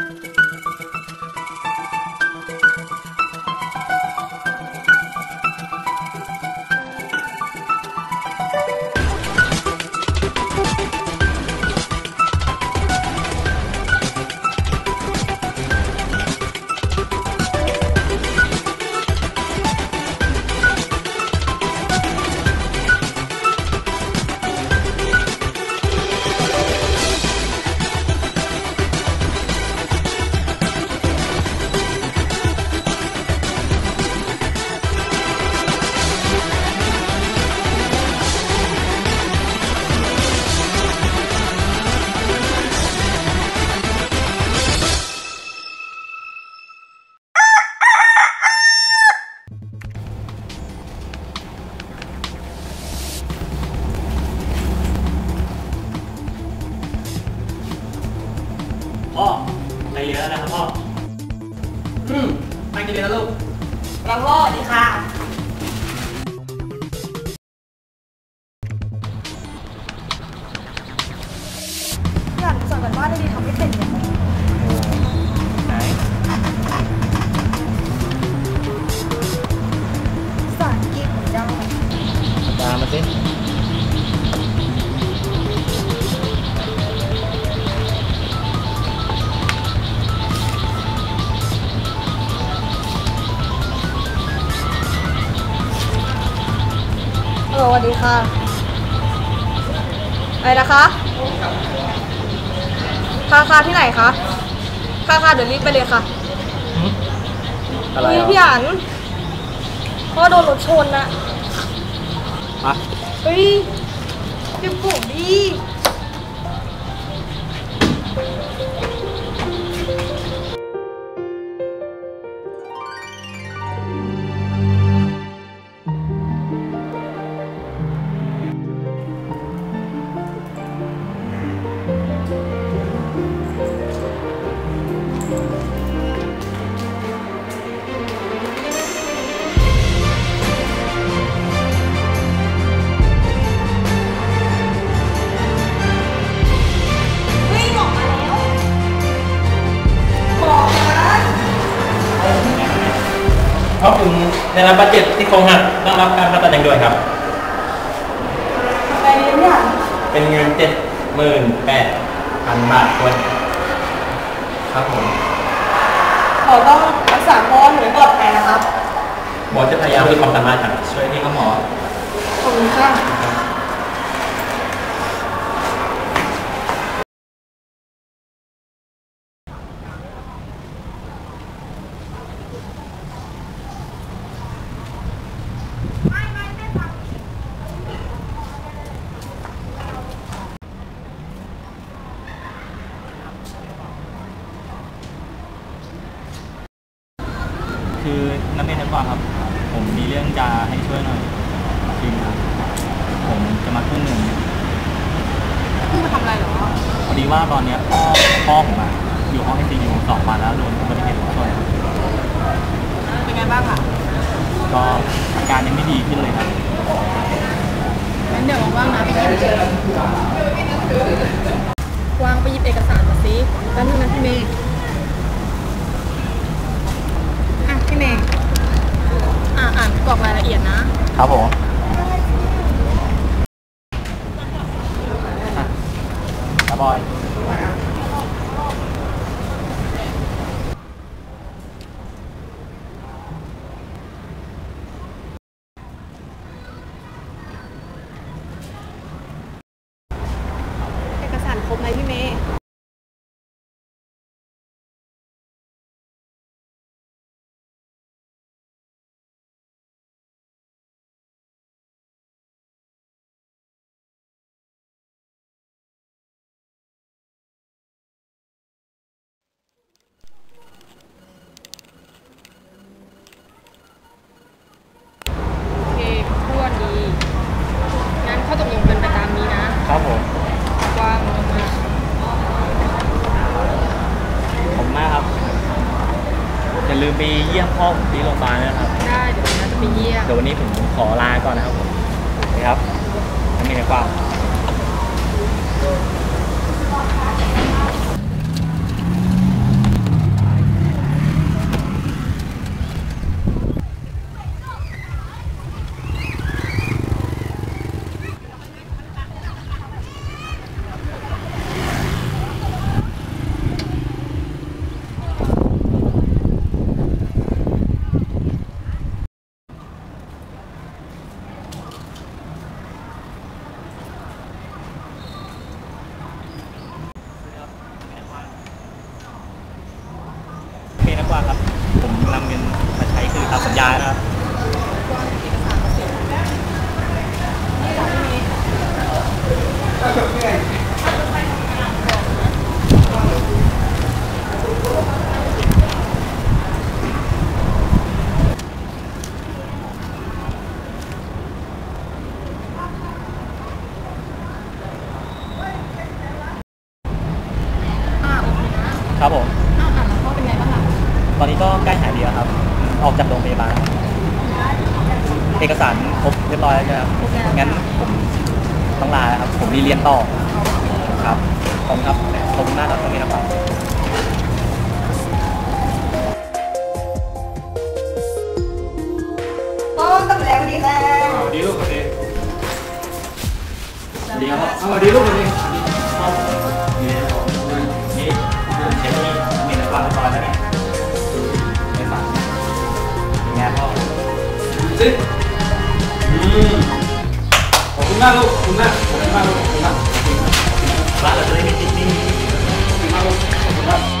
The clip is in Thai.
พ่ นแล้วนะครับพ่อ อืมไปกินเลยนะลูกเราพ่อดีค่ะ วัสดีค่ะอะไรนะคะค่าค่าที่ไหนคะค่าค่าเดี๋ยวรีบไปเลยค่ะอะไรนี่อะพี่อันพ่อโดนรถชนนะอะเฮ้ย เพราะคุณได้รับบาดเจ็บที่โครงหักต้องรับการผ่าตัดอย่างด่วนครับ ไปเรียนเนี่ยเป็นเงินเจ็ดหมื่นแปดพันบาทควรครับผมขอต้องรักษาพ่อหนูให้ปลอดภัยนะครับหมอจะพยายามด้วยความสามารถครับช่วยที่ครับหมอ ขอบคุณค่ะ คือนั กเรียนทั้งหมดครับ ผมมีเรื่องจะให้ช่วยหน่อยคือผมจะมาขึ้นหนึ่งพี่มาทำอะไรเหรอพอดีว่าตอนเนี้ยพ่อพ่อผมอะอยู่ห้องไอซียูสองวันแล้วโดนอุบัติเหตุรถชนครับเป็นไงบ้างคะก็อาการยังไม่ดีขึ้นเลยครับงั้นเดี๋ยวว่างๆนะไปหยิบวางไปหยิบเอกสารมาสิแป๊บนึงนะพี่เมย์อะพี่เมย์อะอ่านกรอกรายละเอียดนะ ครับผมครับบอย เอกสารครบไหมพี่เมย์โอเคทั่วดี งั้นข้อตกลงเป็นไปตามนี้นะ ครับผม กว้างมาก ผมมากครับอย่า ลืมไปเยี่ยมพ่อผมที่โรงพยาบาลนะครับได้เดี๋ยววันนั้นจะไปเยี่ยมเดี๋ยววันนี้ผมขอลาก่อนนะครับผมนะครับน้ำมีในกว้าง พ ตามสัญญานะครับอ่าโอเคนะครับผมอ่าอ่านแล้วก็เป็นไงบ้างคะตอนนี้ก็ใกล้หายดีแล้วครับ ออกจากโรงพยาบาลเอกสารครบเรียบร้อยแล้วใช่ไหมครับงั้นผมต้องลาแล้วครับ ผมรีเรียนต่อครับขอบคุณครับขอบคุณมากครับตรงนี้นะครับต้นต้องแล้วดีแล้วสวัสดีลูกสวัสดีดีครับเอาสวัสดีลูกสวัสดี ดูสิอืมขอบคุณมากลูกขอบคุณม